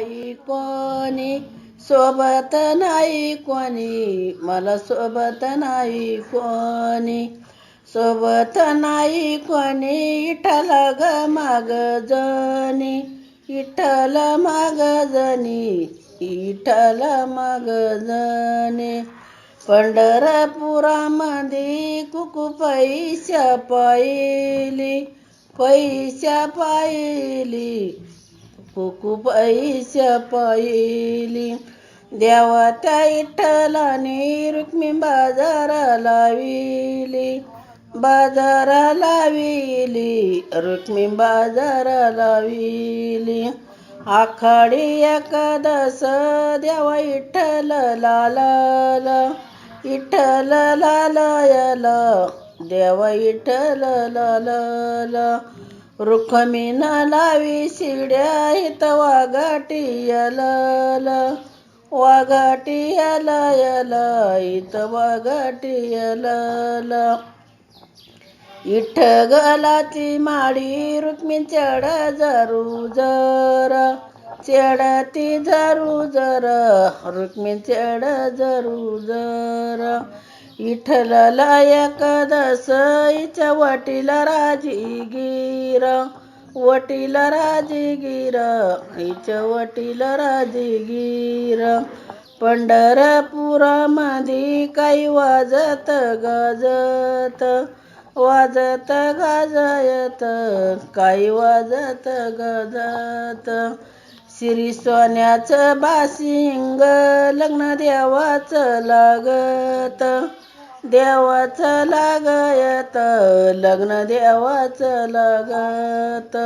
नाही कोणी सोबत नाही कोणी. मला सोबत नाही कोणी. सोबत नाही कोणी इठल ग माग जनी इठल माग जनी इठल माग जनी पंढरपुरामध्ये कुकु पैसा पाहिली पैसा पायली. कुकू पैशा पाहिली देवा त्या इठ्ठलाने रुक्मी बाजारा लाविली. बाजारा लाविली रुक्मी बाजारा लाविली. आखाडी एकादस देवा इठ्ठल लाल इठ्ठल लाल देवा इठ्ठल लालाला रुखमीन लावी शिड्या हित वाघाटी यलाला. वाघाटी यला यला इथ वाघाटी यलाला. इठ गलाची माडी रुक्मी चढ जरू जर. चेडती जरू जर रुक्मी चढ जरू जर. इठलला एकादस इच्या वटीला राजीगीर वटीला राजीगीर इच्या वटीला राजीगीर. पंढरपुरामध्ये काही वाजत गाजत वाजत गाजत काही वाजत गजत. श्री सोन्याचं बासिंग लग्न देवाचं लागत देवाचं लागयत लग्न देवाचं लागत.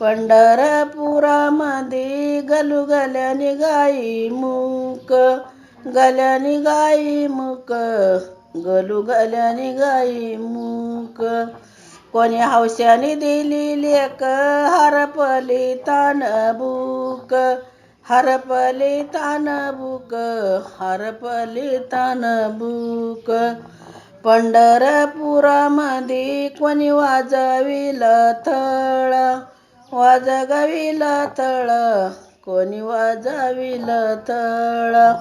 पंढरपुरामध्ये गलू गल्याने गाई मुक गल्याने गाई मुक गलू गल्याने गाई मुक. कोणी हौशाने दिली लेक हरपली तान बुक. हरपले तान बुक हरपले तान बुक. पंढरपुरामध्ये कोणी वाजविल थळ? वाजगविल थळ कोणी वाजविल थळ?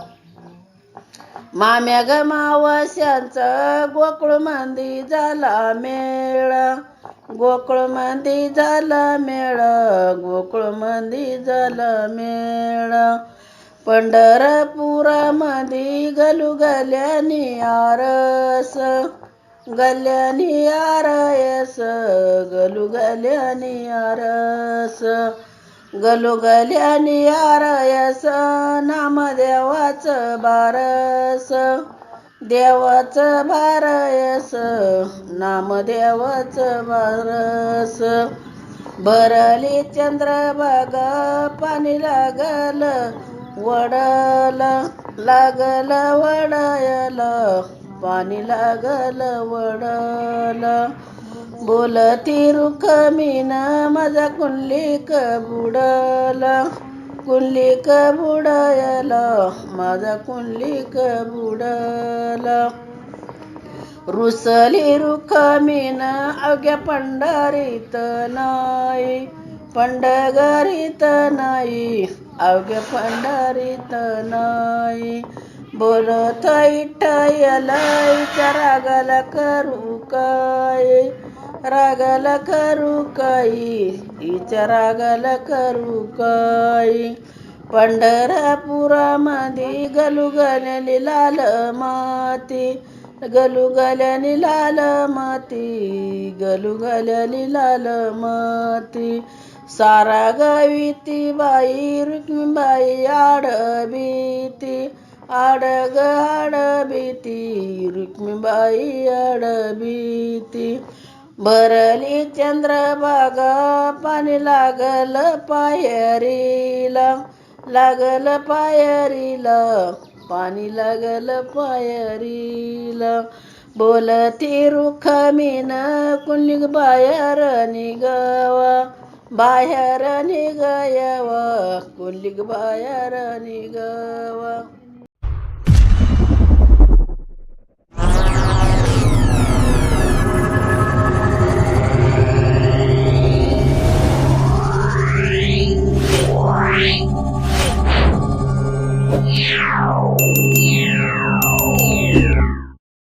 माम्या ग मावश्यांचं गोकुळ मंदी झाला मेळ. गोकुळ मंदी झाला मेळ गोकुळ मंदी झाला मेळ. पंढरपुरामध्ये गलू गल्यानी आरस गल्यानी आरयस गलू गल्यानी आरस गलू गल्यानी आरयस नामदेवाचं बारस. देवाचं बारयस नामदेवाचं बारस भरली चंद्रभागा पाणी लागल वडल लागल वडयल. पाणी लागल वडल. बोलती रुखमीन माझा कुंडली बुडल. कुंडलिक बुडायला माझा कुंडलिक बुडाला. रुसली रुखमीन अवघ्या पंढरीत नाही पंडगरीत नाही अवघ्या पंढरीत नाही. बोलत इठ्ठयलाईच्या रागाला करू काय? रागाला करू काही हिच्या रागाला करू काय पंढरपुरामध्ये गलू लाल माती गलुगल्याने लाल माती गलुगल्याने लाल माती. सारा गविती बाई रुक्मीबाई आडबीती आडग आडबीती रुक्मीबाई आडबीती भरली चंद्रभागा पाणी लागल पायरीला. लागल पायरीला पाणी लागल पायरीला. बोलती रुखमीन कुंडलिक बाहेर निघावा. बाहेर निघायावा कुंडलिक बाहेर निघावा.